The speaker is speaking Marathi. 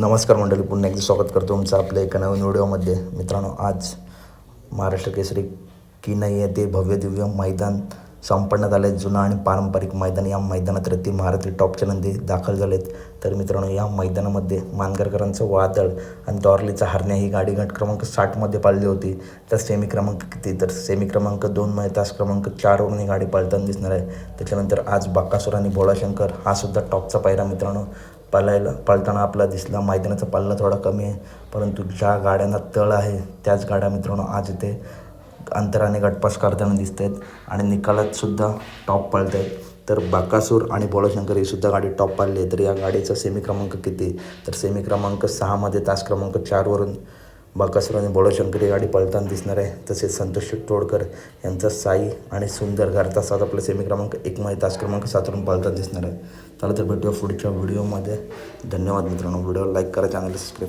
नमस्कार मंडळी पुन्हा एकदा स्वागत करतो तुमचं आपल्या एका नवीन व्हिडिओमध्ये. मित्रांनो आज महाराष्ट्र केसरी की नाही आहे ते भव्य दिव्य मैदान संपन्नात आलं आहे जुनं आणि पारंपरिक मैदान या मैदानात रत्ती महारथी टॉपच्या नंदी दाखल झालेत. तर मित्रांनो या मैदानामध्ये मानगरकरांचं वादळ आणि दॉर्लीचा हरण्या ही गाडी गट क्रमांक साठमध्ये पाळली होती. तर सेमी क्रमांक किती? तर सेमी क्रमांक दोनमध्ये तास क्रमांक चारवरून ही गाडी पाळताना दिसणार आहे. त्याच्यानंतर आज बाकासुर आणि भोळाशंकर हा सुद्धा टॉपचा पायरा मित्रांनो. पळायला पळताना आपला दिसला मैदानाचा पल्ला थोडा कमी आहे परंतु ज्या गाड्यांना तळ आहे त्याच गाड्या मित्रांनो आज इथे अंतराने गटपास करताना दिसत आहेत आणि निकालातसुद्धा टॉप पळत आहेत तर बाकासूर आणि बोळाशंकर ही सुद्धा गाडी टॉप पाळली आहे. तर या गाडीचा सेमी क्रमांक किती? तर सेमी क्रमांक सहामध्ये तास क्रमांक चारवरून बाकासूर आणि बोळाशंकर ही गाडी पळताना दिसणार आहे. तसेच संतोष तोडकर यांचा साई आणि सुंदर घरचा सात आपला सेमी क्रमांक एकमध्ये तास क्रमांक सातवरून पळताना दिसणार आहे. चला तर भेटूया पुढच्या व्हिडिओमध्ये धन्यवाद मित्रांनो. व्हिडिओ लाईक करा चॅनल सबस्क्राईब